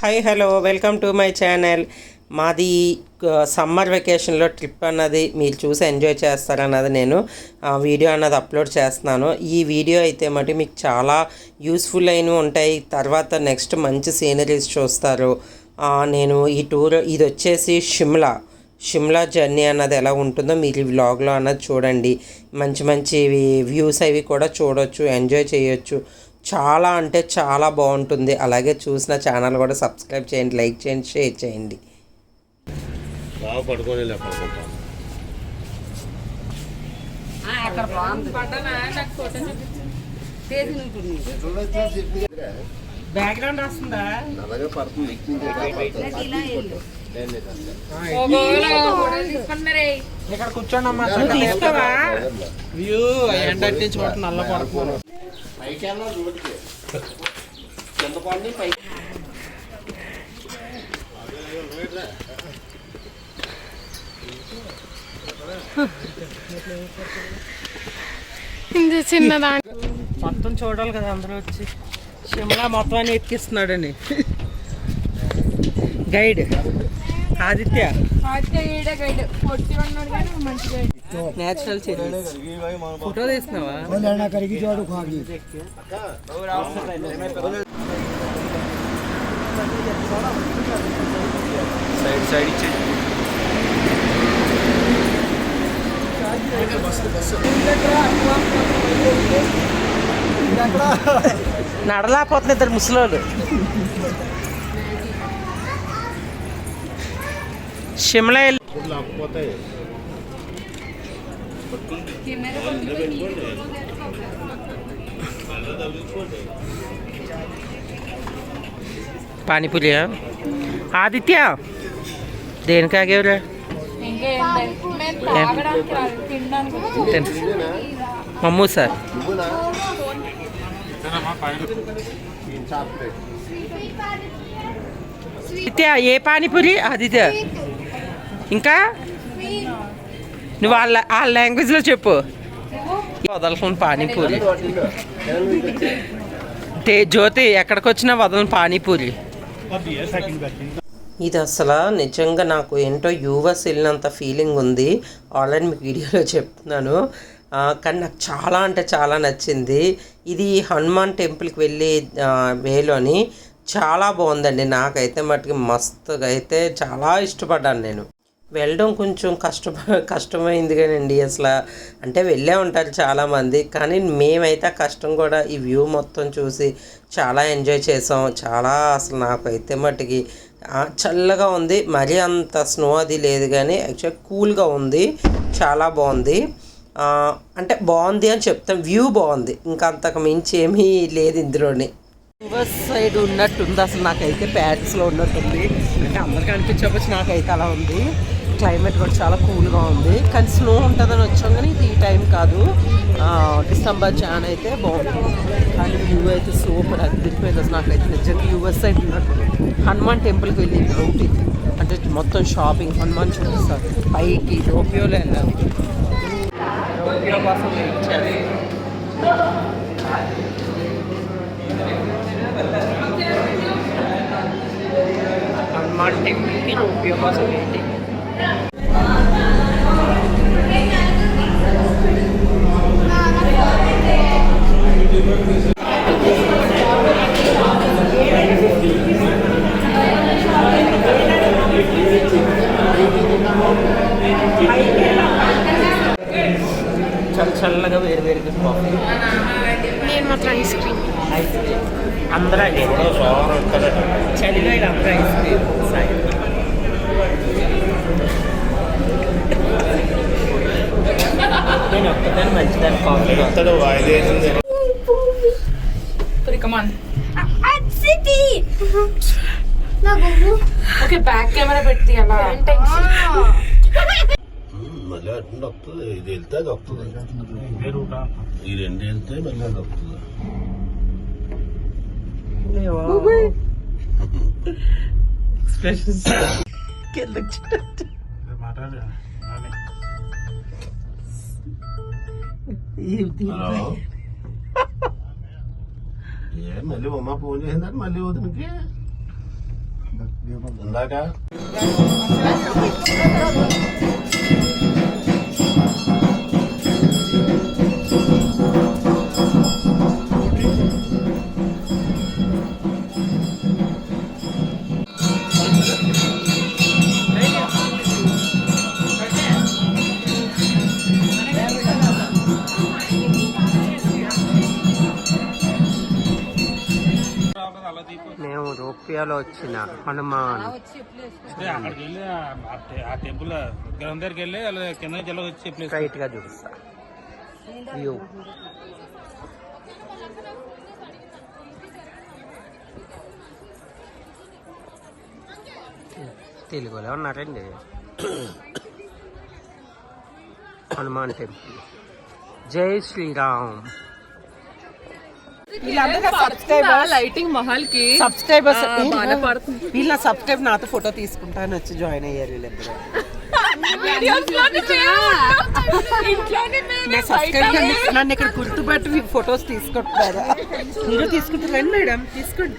Hi hello welcome to my channel మాది summer వెకేషన్లో trip అన్నది మీరు చూసి ఎంజాయ్ చేస్తారన్నది నేను వీడియో అన్నది అప్లోడ్ చేస్తున్నాను. ఈ వీడియో అయితే మటు మీకు చాలా యూస్ఫుల్ అయినవి ఉంటాయి. తర్వాత నెక్స్ట్ మంచి సీనరీస్ చూస్తారు. నేను ఈ టూర్ ఇది వచ్చేసి షిమ్లా షిమ్లా జర్నీ అన్నది ఎలా ఉంటుందో మీరు ఈ వ్లాగ్లో అన్నది చూడండి. మంచి మంచి వ్యూస్ అవి కూడా చూడొచ్చు ఎంజాయ్ చేయొచ్చు. చాలా అంటే చాలా బాగుంటుంది. అలాగే చూసిన ఛానల్ కూడా సబ్స్క్రైబ్ చేయండి లైక్ చేయండి షేర్ చేయండి. బ్యాక్గ్రౌండ్ వస్తుందా ఇక్కడ కూర్చోండి అమ్మా వ్యూ ఎండ నుంచి నల్ల పడుతున్నాను పైకి వెళ్ళాలి రోడ్డుకి. కింద పడి పైకి ఇది చిన్నదాని మొత్తం చూడాలి కదా అందరూ వచ్చి. షిమ్లా మొత్తం అని ఎక్కిస్తున్నాడని. గైడ్. ఆదిత్య ఈడ గైడ్. పొట్టి ఉన్నాడు కానీ మంచి గైడ్. నేచురల్ చెల్లి ఫోటో తీస్తున్నావా? సైడ్ సైడ్ ఇచ్చే నడలేకపోతుంది ఇద్దరు ముసలోళ్ళు. షిమ్లా వెళ్ళి పానీపూరియా ఆదిత్య దేనికి ఆగేవరా? మమ్మూ సార్ ఆదిత్య ఏ పానీపూరి? ఆదిత్య. ఇంకా? నువ్వు వాళ్ళ ఆ లాంగ్వేజ్లో చెప్పు. వదలకుండా పానీపూరి. టే జ్యోతి ఎక్కడికి వచ్చినా వదలను పానీపూరి. ఇది అసలు నిజంగా నాకు ఏంటో యూఎస్ వెళ్ళినంత ఫీలింగ్ ఉంది. ఆల్రెడీ మీకు వీడియోలో చెప్తున్నాను. కానీ నాకు చాలా అంటే చాలా నచ్చింది. ఇది హనుమాన్ టెంపుల్కి వెళ్ళి వేలోని చాలా బాగుందండి. నాకైతే మటుకు మస్తుగా అయితే చాలా ఇష్టపడ్డాను నేను. వెళ్ళడం కొంచెం కష్ట కష్టమైంది కానండి అసలు. అంటే వెళ్ళే ఉంటారు చాలామంది కానీ మేమైతే కష్టం కూడా ఈ వ్యూ మొత్తం చూసి చాలా ఎంజాయ్ చేసాం. చాలా అసలు నాకైతే మట్టుకి చల్లగా ఉంది. మరీ అంత స్నో అది లేదు కానీ యాక్చువల్ కూల్గా ఉంది. చాలా బాగుంది. అంటే బాగుంది అని చెప్తాం. వ్యూ బాగుంది. ఇంకా అంతకు మించి ఏమీ లేదు ఇందులోని. రివర్స్ సైడ్ ఉన్నట్టుంది అసలు నాకైతే ప్యారిస్లో ఉన్నట్టుంది. అంటే అందరికీ అనిపించవచ్చు నాకైతే అలా ఉంది. క్లైమేట్ కూడా చాలా కూల్గా ఉంది. కానీ స్నో ఉంటుందని వచ్చాం కానీ ఇది ఈ టైం కాదు. డిసెంబర్ జాన్ అయితే బాగుంటుంది కానీ వ్యూ అయితే సూపర్ అదిరిపోయింది అసలు నాకైతే నిజంగా యూఎస్ సైడ్ ఉన్నట్టు హనుమాన్ టెంపుల్కి వెళ్ళి రౌట్ ఇది. అంటే మొత్తం షాపింగ్ హనుమాన్ చూపిస్తారు పైకి టోపియోలో వెళ్ళాలి కోసం హనుమాన్ టెంపుల్కి టోపియో కోసం వెయిటింగ్ చల్లగా వేరు వేరుగా కాఫీ నేను మాత్రం ఐస్ క్రీమ్ ఐస్ క్రీమ్ అందరూ అదే సోమవారం వస్తాడట చలిలో ఇలా అందరూ ఐస్ క్రీమ్ సాయంత్రం నేను ఒక్కదాన్ని మంచిదాన్ని కాఫీ వస్తాడు వాయిదా వేసింది. కమాన్ ఓకే బ్యాక్ కెమెరా పెట్టి అలా. మళ్ళీ అటు వస్తుంది ఇది వెళ్తే అది వస్తుంది ఈ రెండు వెళ్తే మళ్ళీ అది వస్తుంది ఎక్స్ప్రెషన్స్ కిందకి చూడండి. ఇది హలో ఏ మళ్ళీ ఉమ్మ ఫోన్ చేసిందంటే మళ్ళీ వదినకి ఇందాక మేము రూపియాలో వచ్చిన హనుమాన్. అక్కడికి వెళ్ళి ఆ- టెంపుల్ దగ్గరికి వెళ్ళి కింద వచ్చే ప్లేస్ స్ట్రైట్గా చూపిస్తా. వ్యూ తెలుగులో ఉన్నారండి. హనుమాన్ టెంపుల్. జై శ్రీరామ్. లైటింగ్ మహల్కి సబ్స్క్రైబర్స్ వీళ్ళ సబ్స్క్రైబ్ నాతో ఫోటో తీసుకుంటాను వచ్చి జాయిన్ అయ్యారు వీళ్ళిద్దరు. నన్ను ఇక్కడ గుర్తుపట్టి మీ ఫొటోస్ తీసుకుంటున్నారా? మీరు తీసుకుంటారు? మేడం తీసుకోండి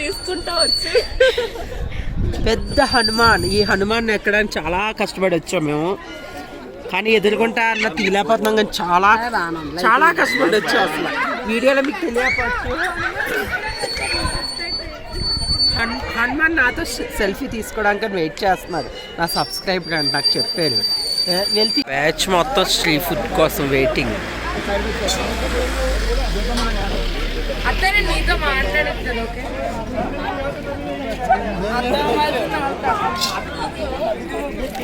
తీసుకుంటా వచ్చి. పెద్ద హనుమాన్ ఈ హనుమాన్ ఎక్కడానికి చాలా కష్టపడి వచ్చాం మేము. కానీ ఎదుర్కొంటా అన్న తీలేకపోతున్నాం కానీ చాలా చాలా కష్టపడి వచ్చాం అసలు. వీడియోలో మీకు తెలియకపోవచ్చు. హన్- హనుమాన్ నాతో సెల్ఫీ తీసుకోవడానికి వెయిట్ చేస్తున్నారు. నా సబ్స్క్రైబర్ అని నాకు చెప్పారు. వెళ్తే. బ్యాచ్ మొత్తం స్ట్రీట్ ఫుడ్ కోసం వెయిటింగ్. అతనే నీతో మాట్లాడుతాను ఓకే?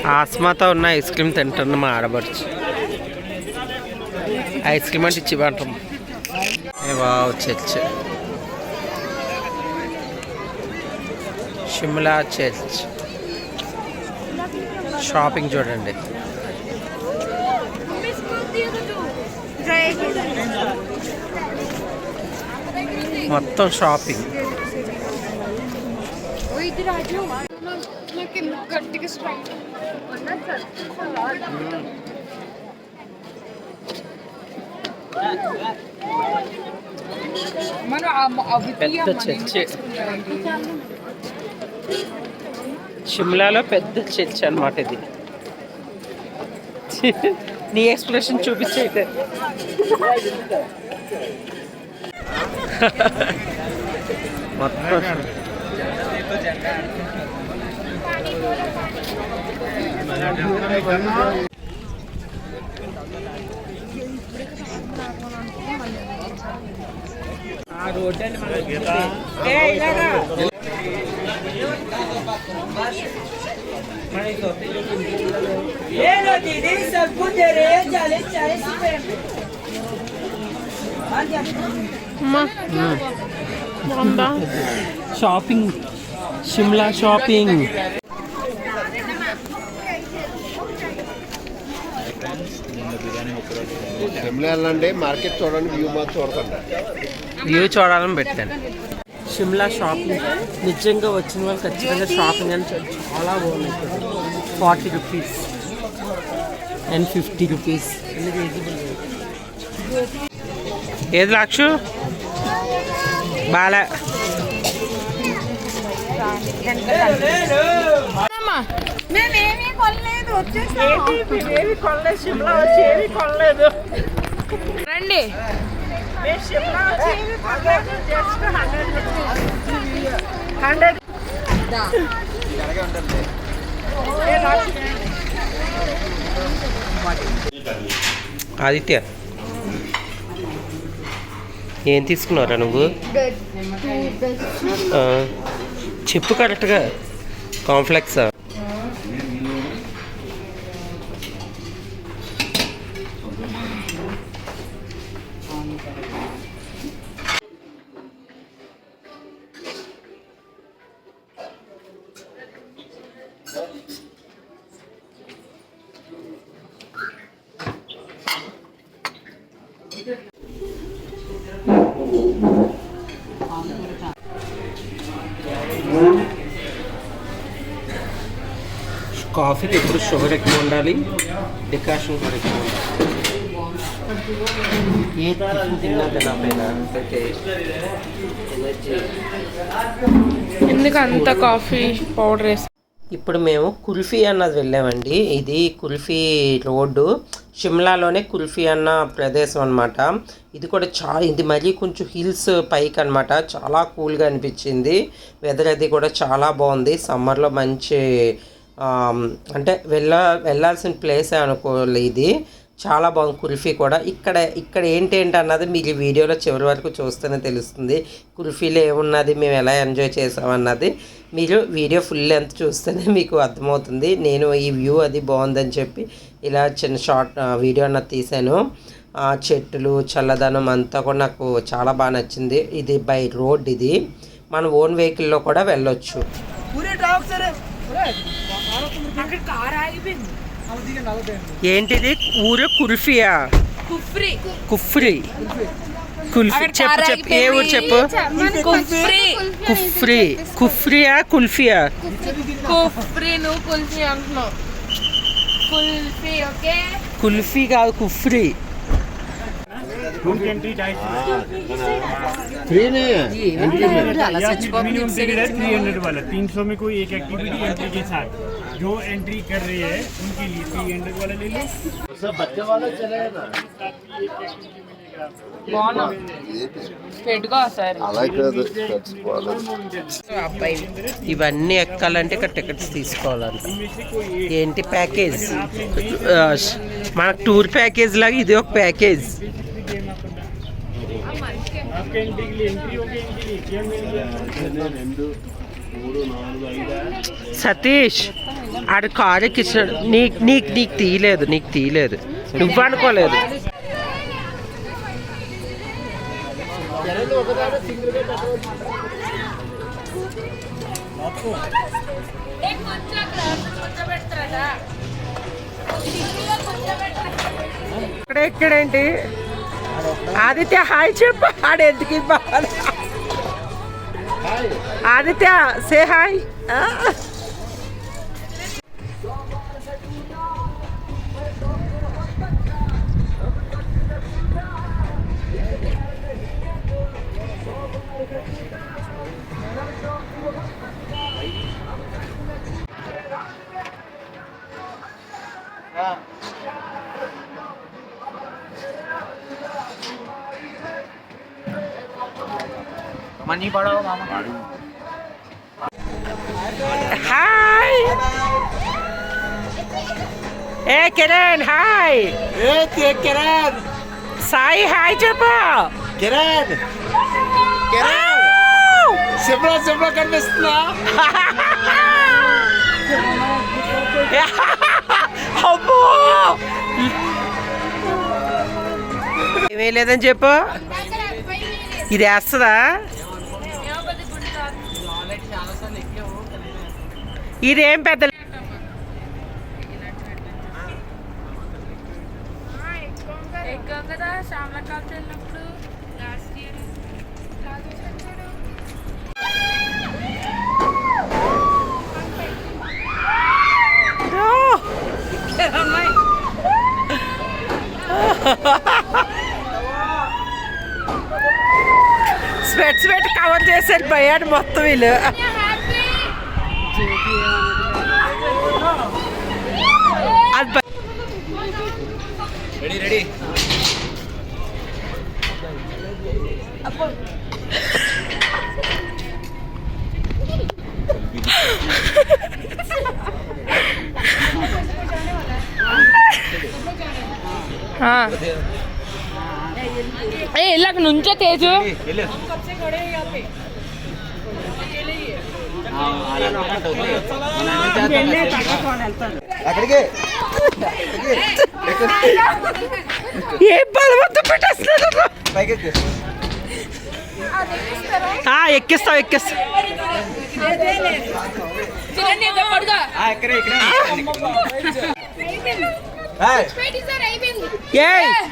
ఆస్మాతో ఉన్న ఐస్ క్రీమ్ తింటున్న మా ఆడబడుచు ఐస్ క్రీమ్ అంటే ఇచ్చి అంటాం wow church. Shimla church. Shopping చూడండి. మొత్తం షాపింగ్. నాకు ఎందుకు గట్టిగా స్ట్రైట్ మనం పెద్ద చర్చ్. షిమ్లాలో పెద్ద చర్చ్ అన్నమాట ఇది. నీ ఎక్స్ప్రెషన్ చూపించైతే మొత్తం ఆ రోడ్డు అని మనం ఏ ఇలాగా షాపింగ్ షిమ్లా షాపింగ్ వెళ్ళండి మార్కెట్ చూడండి వ్యూ మాత్రం చూడకండి. వ్యూ చూడాలని పెట్టాను. షిమ్లా షాపింగ్ నిజంగా వచ్చిన వాళ్ళు ఖచ్చితంగా షాపింగ్ అని చాలా బాగున్నాయి. Forty rupees and fifty rupees ఏది లక్షు బాలా. మేమేమీ కొనలేదు వచ్చేసాం ఏవి కొనలేదు షిమ్లా వచ్చి ఏవి కొనలేదు రండి హండ్రెడ్ ఆదిత్య ఏం తీసుకున్నారా నువ్వు చెప్పు కరెక్ట్గా కాంప్లెక్సా కాఫీకి ఎప్పుడు షుగర్ ఎక్కువ ఉండాలి. డికాషన్ కూడా ఎక్కువ ఉండాలి. ఏ తిన్నా తినకపోయినా ఎందుకు అంత కాఫీ పౌడర్ వేసి? ఇప్పుడు మేము కుల్ఫీ అన్నది వెళ్ళామండి. ఇది కుల్ఫీ రోడ్డు. షిమ్లాలోనే కుల్ఫీ అన్న ప్రదేశం అనమాట ఇది కూడా చాలా ఇది మరీ కొంచెం హిల్స్ పైకి అనమాట చాలా కూల్గా అనిపించింది. వెదర్ అది కూడా చాలా బాగుంది. సమ్మర్లో మంచి అంటే వెళ్ళ వెళ్ళాల్సిన ప్లేసే అనుకోవాలి ఇది. చాలా బాగుంది కుల్ఫీ కూడా. ఇక్కడ ఇక్కడ ఏంటేంటి అన్నది మీకు ఈ వీడియోలో చివరి వరకు చూస్తేనే తెలుస్తుంది. కుల్ఫీలో ఏమున్నది మేము ఎలా ఎంజాయ్ చేసామన్నది మీరు వీడియో ఫుల్ లెంత్ చూస్తేనే మీకు అర్థమవుతుంది. నేను ఈ వ్యూ అది బాగుందని చెప్పి ఇలా చిన్న షార్ట్ వీడియో అన్నది తీశాను. ఆ చెట్లు చల్లదనం అంతా కూడా నాకు చాలా బాగా నచ్చింది. ఇది బై రోడ్ ఇది. మన ఓన్ వెహికల్లో కూడా వెళ్ళొచ్చు. ఏంటిది ఊరు కుల్ఫియా కుఫ్రీ కుఫ్రీ కుల్ఫీ చెప్పు చెప్పు ఏ ఊరు చెప్పు కుఫ్రీ కుఫ్రీ కుఫ్రియా కుల్ఫియా కుఫ్రీ నువ్వు కుల్ఫీ అంటున్నావు కుల్ఫీ ఓకే కుల్ఫీ కాదు కుఫ్రీ ఫ్రీనే मिनिमम टिकट है थ्री हंड्रेड वाला तीन सौ में कोई एक एक्टिविटी एंट्री के साथ जो एंट्री कर रही है उनके लिए थ्री हंड्रेड वाला ले लो सब बच्चे वाला चले ना బాగున్నా పెట్టుకో సార్ అబ్బాయి ఇవన్నీ ఎక్కాలంటే ఇక్కడ టికెట్స్ తీసుకోవాలంట ఏంటి ప్యాకేజ్ ఆ, మనకు టూర్ ప్యాకేజ్ లాగా ఇది ఒక ప్యాకేజ్ आपके एंट्री के लिए एंट्री हो गई इनके लिए क्या मिल गया రెండు మూడు నాలుగు ఐదు సతీష్ ఆడ కారు ఇచ్చాడు నీకు నీకు నీకు తీయలేదు నీకు తీయలేదు. నువ్వు అనుకోలేదు. ఇక్కడ ఎక్కడేంటి ఆదిత్య హాయ్ చెప్పు. ఆడు ఎందుకు ఇవ్వాలి? ఆదిత్య సే హాయ్ మనీ పడవ మామ హాయ్ ఏ కిరణ్ హాయ్ ఏ కిరణ్ సాయి హాయ్ చెప్పు కిరణ్ కిరణ్ శుభ్ర శుభ్ర కనిపిస్తుందా అమ్మో ఏమీ లేదని చెప్పు ఇది వేస్తుందా ఇదేం పెద్ద స్వెట్ స్వెట్ కవర్ చేశారు భయాడు మొత్తం వీళ్ళు. ఏ ఇలాగ నుంచో తేజు. అక్కడికి. ఏ బలవంతం పెట్టేస్తున్నారు పైకి ఆ, ఎక్కిస్తాం ఎక్కిస్తాం. చిరండి పడుగా ఇక్కడ ఇక్కడ ఏ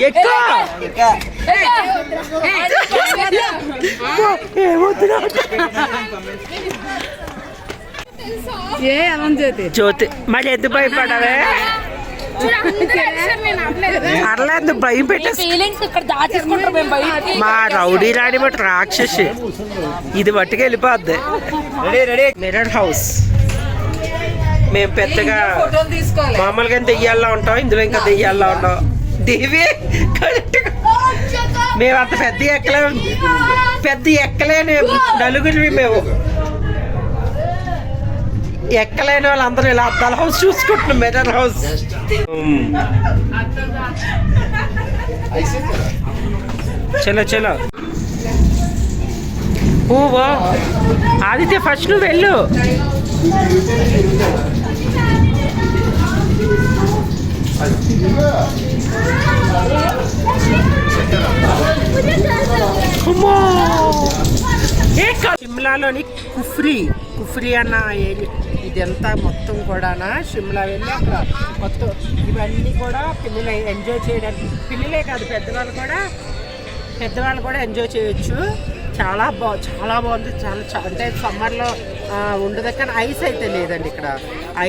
ఎక్కువ. ఏ అనంత జ్యోతి. జ్యోతి మరి ఎందుకు భయపడవే? అర్లేదు భయం పెట్టేసి ఫీలింగ్స్ ఇక్కడ దాచేసుకుంటారు మేము బయటికి మా రౌడీ రాణి బట్టి రాక్షసి. ఇది బట్టికి వెళ్ళిపోద్ది. మిరర్ హౌస్ మేము పెద్దగా మామూలుగా దెయ్యాల్లో ఉంటాం ఇందులో ఇంకా దెయ్యాల్లో ఉంటాం దేవి మేము అంత పెద్ద ఎక్కలే. పెద్ద ఎక్కలేని నలుగురివి మేము. ఎక్కలేని వాళ్ళందరూ ఇలా అద్దాల హౌస్ చూసుకుంటున్నాం మిర్రర్ హౌస్. చలో చలో ఓ ఆదిత్య ఫస్ట్ నువ్వు వెళ్ళు. సిమ్లాలోని కుఫ్రీ కుఫ్రీ అన్న ఏరియా ఇదంతా మొత్తం కూడా షిమ్లా వెళ్ళి అక్కడ మొత్తం ఇవన్నీ కూడా పిల్లలు ఎంజాయ్ చేయడానికి. పిల్లలే కాదు పెద్దవాళ్ళు కూడా పెద్దవాళ్ళు కూడా ఎంజాయ్ చేయొచ్చు. చాలా బా చాలా బాగుంది. చాలా అంటే సమ్మర్లో ఉండదు కానీ ఐస్ అయితే లేదండి ఇక్కడ.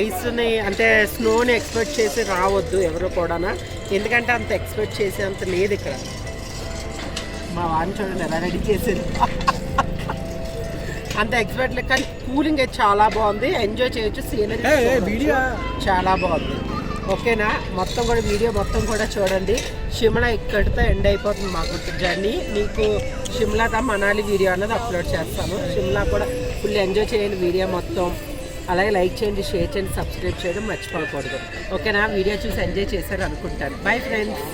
ఐస్ని అంటే స్నోని ఎక్స్పెక్ట్ చేసి రావద్దు ఎవరు కూడానా. ఎందుకంటే అంత ఎక్స్పెక్ట్ చేసేంత లేదు ఇక్కడ. మా వాడిని చూడండి ఎలా రెడీ చేసేది. అంత ఎక్స్పెక్ట్ లేదు కానీ కూలింగ్ అయితే చాలా బాగుంది. ఎంజాయ్ చేయొచ్చు సీనరీ వీడియో. చాలా బాగుంది. ఓకేనా? మొత్తం కూడా వీడియో మొత్తం కూడా చూడండి. షిమ్లా ఇక్కడితో ఎండ్ అయిపోతుంది మాకు జర్నీ. మీకు షిమ్లా దా మనాలి వీడియో అన్నది అప్లోడ్ చేస్తాను. షిమ్లా కూడా ఫుల్ ఎంజాయ్ చేయండి వీడియో మొత్తం. అలాగే లైక్ చేయండి షేర్ చేయండి సబ్స్క్రైబ్ చేయడం మర్చిపోకూడదు. ఓకేనా? వీడియో చూసి ఎంజాయ్ చేశారు అనుకుంటాను బై ఫ్రెండ్స్.